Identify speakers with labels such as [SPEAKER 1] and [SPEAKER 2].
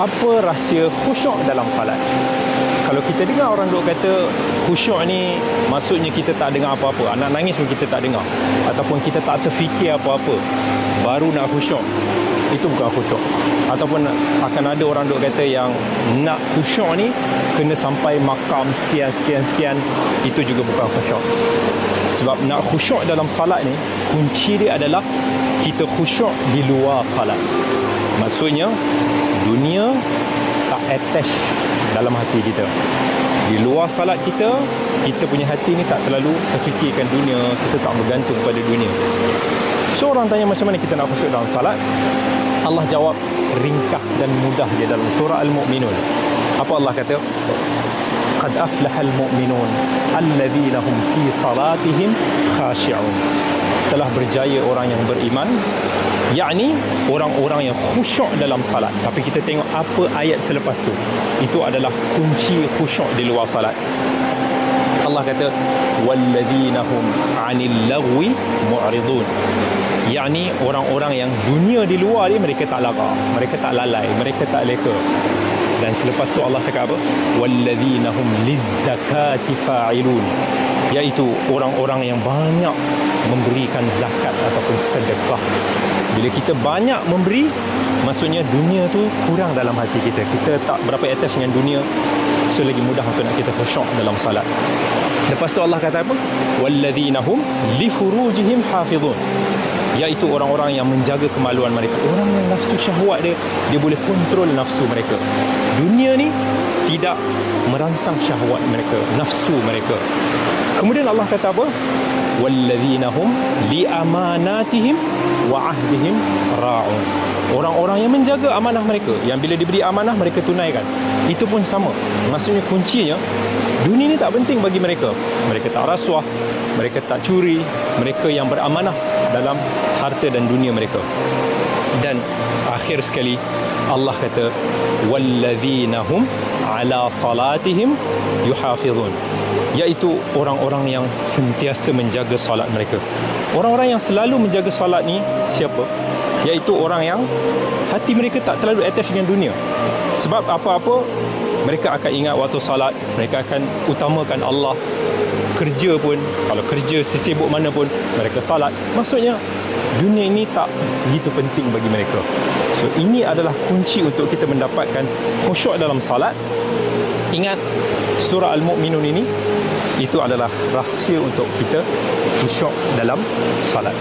[SPEAKER 1] apa rahsia khusyuk dalam salat? Kalau kita dengar orang duk kata khusyuk ni maksudnya kita tak dengar apa-apa. Anak nangis pun kita tak dengar. Ataupun kita tak terfikir apa-apa baru nak khusyuk. Itu bukan khusyuk. Ataupun akan ada orang duk kata yang nak khusyuk ni kena sampai makam sekian sekian sekian itu juga bukan khusyuk. Sebab nak khusyuk dalam salat ni kunci dia adalah kita khusyuk di luar salat. Maksudnya dunia tak attach dalam hati kita di luar salat kita kita punya hati ni tak terlalu terfikirkan dunia kita tak bergantung pada dunia so orang tanya macam mana kita nak khusyuk dalam salat Allah jawab ringkas dan mudah dia dalam surah Al-Mu'minun apa Allah kata قد أفلح المؤمنون الذين هم في صلاتهم خاشعون telah berjaya orang yang beriman yakni orang-orang yang khusyuk dalam salat. Tapi kita tengok apa ayat selepas tu. Itu adalah kunci khusyuk di luar salat. Allah kata walladzina hum 'anil lagwi mu'ridun. Yakni orang-orang yang dunia di luar ni mereka tak laga mereka tak lalai mereka tak leka. Dan selepas tu Allah cakap apa? Walladzina hum lizzakati fa'ilun iaitu orang-orang yang banyak memberikan zakat ataupun sedekah. Bila kita banyak memberi maksudnya dunia tu kurang dalam hati kita. Kita tak berapa attach dengan dunia so lagi mudah untuk nak kita khusyuk dalam salat. Lepas tu Allah kata apa? Walladzina hum li furujihim hafizun iaitu orang-orang yang menjaga kemaluan mereka. Orang yang nafsu syahwat dia dia boleh kontrol nafsu mereka. Dunia ni tidak merangsang syahwat mereka nafsu mereka. Kemudian Allah kata apa? Walladzina hum li amanatihim wa ahdihim ra'un. Orang-orang yang menjaga amanah mereka yang bila diberi amanah mereka tunaikan. Itu pun sama. Maksudnya kuncinya dunia ni tak penting bagi mereka. Mereka tak rasuah mereka tak curi mereka yang beramanah dalam harta dan dunia mereka. Dan akhir sekali Allah kata walladzina hum ala salatihim yuhafizun. Iaitu orang-orang yang sentiasa menjaga solat mereka. Orang-orang yang selalu menjaga solat ni siapa? Iaitu orang yang hati mereka tak terlalu attach dengan dunia. Sebab apa-apa mereka akan ingat waktu salat mereka akan utamakan Allah. Kerja pun kalau kerja sesibuk mana pun mereka salat. Maksudnya dunia ini tak begitu penting bagi mereka. So ini adalah kunci untuk kita mendapatkan khusyuk dalam salat. Ingat surah al-mu'minun ini? Itu adalah rahsia untuk kita khusyuk dalam salat